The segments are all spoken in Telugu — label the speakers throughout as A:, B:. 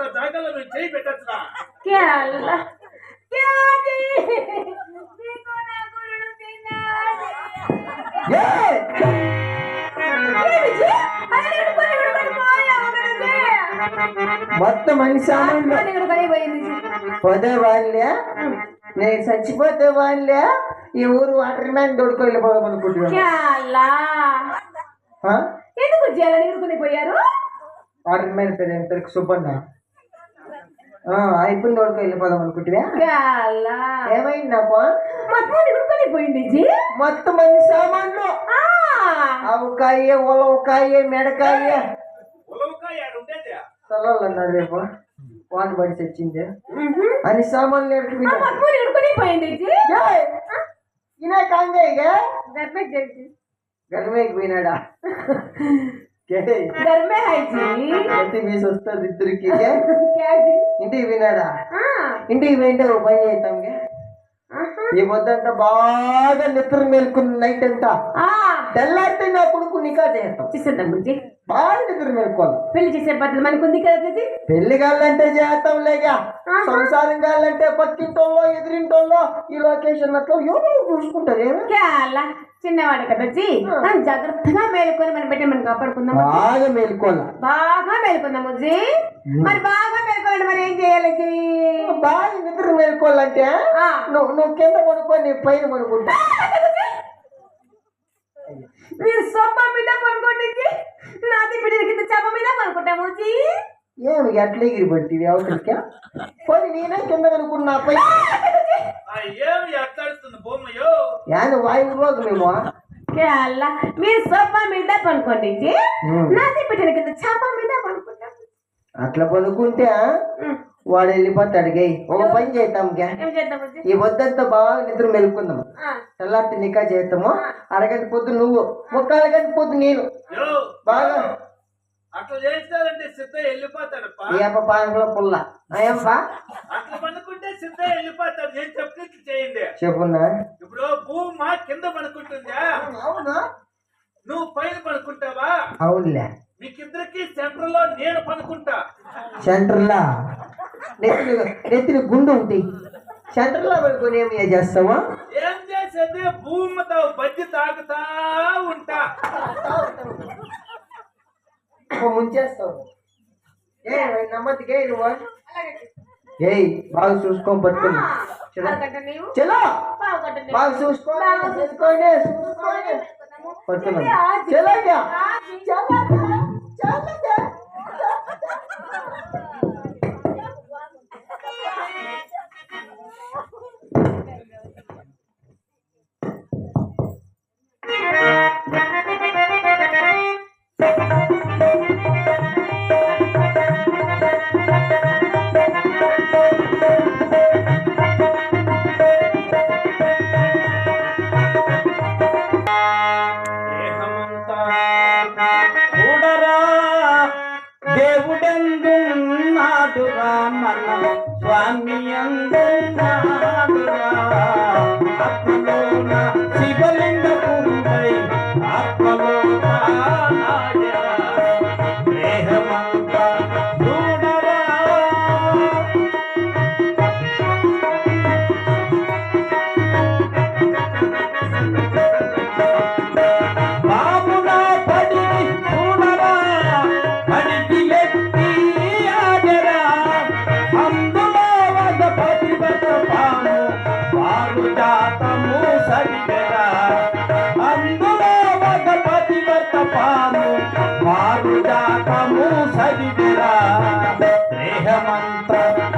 A: అంత జాగాలో నువ్వు చేయి
B: పెట్టచ్చురా.
C: మొత్తం
B: మనిషి
C: పోతే వాళ్ళే. నేను చచ్చిపోతే వాళ్ళే. ఈ ఊరు వాటర్ మ్యాన్ దొడుకు వెళ్ళిపోదాం అనుకుంటున్నాను.
B: ఎందుకు జల పోయారు?
C: వాటర్ మ్యాన్ పేరు సుబ్బన్న. అయిపోయింది వరకు వెళ్ళిపోదాం అనుకుంటున్నా. ఏమైంది నాకు
B: మొత్తం ఉడుకొనిపోయింది
C: మొత్తం మంది సామాన్లు. అవకాయ ఉలవకాయ మెడకాయ. సలాలు అన్నారు రేపు. వాళ్ళు పడి తెచ్చింది అని సామాన్లు
B: ఎడుకుపోయింది
C: ఇనా కాంగే గర్భకి పోయినాడా?
B: घर में है जी
C: ఎత్తి మీసి వస్తుంది ఇద్దరికి
B: क्या जी
C: ఇంటికి పోయినాడా
B: हाँ
C: ఇంటికి పోయింటే ఓ పని చేద్దాం
B: ఆహా.
C: ఈ పొద్దంతా బాగా నిద్ర మేల్కున్న నైట్ అంతా.
B: ఆ.
C: తెల్లారితే నా కొడుకు నికా చేస్తాం.
B: చేసేద్దాం
C: బాగా నిద్ర మేల్కోవాలి
B: పెళ్ళి చేసే బదులు మనకు ఉంది కదా
C: పెళ్ళి కాళ్ళంటే చేస్తాం లేక సంసారం కాళ్ళంటే పక్కింటోళ్ళో ఎదిరింటోళ్ళో ఈ లొకేషన్ అట్లా ఎవరు చూసుకుంటారు ఏమి?
B: చిన్నవాడు కదా మనం జాగ్రత్తగా మేలుకొని మన బిడ్డ మనం కాపాడుకుందాం
C: బాగా మేల్కోవాలి.
B: బాగా మేలుకుందాం మరి బాగా మేలుకోవాలంటే మరి ఏం చేయాలి జీ
C: బాగా నిద్ర మేల్కోవాలంటే
B: ఆ.
C: నువ్వు నువ్వు కింద పడుకో నీ పైన పడుకుంటా
B: మీరు సొప్ప మీద జీ. నాది బిడ్డ కింద చెప్ప మీద జీ
C: ఏమి ఎట్లా ఎగిరి పడుతుంది అవతలికి పోనీ నేనే కింద పడుకున్నా పై
A: ఆ ఏమి ఎట్లాడుతుంది బొమ్మయో
C: యాని వాయు రోగమేమో
B: అల్లా మీరు సొప్ప మీద
C: ఉమ్.
B: నాది బిడ్డ కింద చెప్ప మీద పడుకుంటాము
C: అట్లా పడుకుంటే
B: ఉమ్.
C: వాడు వెళ్ళిపోతాడు గై. ఒక పని చేద్దాం గా. ఈ వద్దంతా బాగా నిద్ర మెలుకుందాం
B: ఆ.
C: తెల్లారి నికా చేస్తాము. అరగంట పొద్దు నువ్వు. ఒక అరగంట పొద్దు నేను.
A: యో.
C: బాగా.
A: అట్లా చేస్తారంటే సిద్ధ
C: పానకలో పుల్ల. అయ్యప్ప
A: అట్లా పనుకుంటే సిద్ధ వెళ్ళిపోతాడు. నేను చెప్పినట్లు చేయండి.
C: చెప్పున్నా
A: ఇప్పుడు భూమా కింద పనుకుంటుందా
C: అవునా?
A: నువ్వు పైన పనుకుంటావా
C: అవునులే.
A: మీకిద్దరికి సెంటర్లో నేను పనుకుంటా
C: సెంటర్లా? నెత్తిని నెత్తిని గుండు ఉంది సెంటర్లో పడుకొని ఏమి చేస్తావా?
A: ఏం చేసేది? భూమితో బజ్జి తాగుతా ఉంటా.
C: ముంచేస్తావు. ఏ నమ్మతికే నువ్వు? ఏయ్ బాగా చూసుకొని పట్టుకుని. చలో. బాగా చూసుకోండి చూసుకోండి చూసుకోండి పట్టుకున్నాం చలో క్యా? చలో క్యా? చలో.
A: స్వామి Thank you.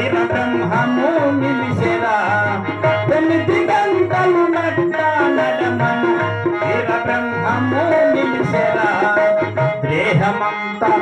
A: పరమశివ బ్రహ్మము నిలిచెరా. తొమ్మిది గంటలు నడమను శివ బ్రహ్మము నిలిచెరా. దేహమంతా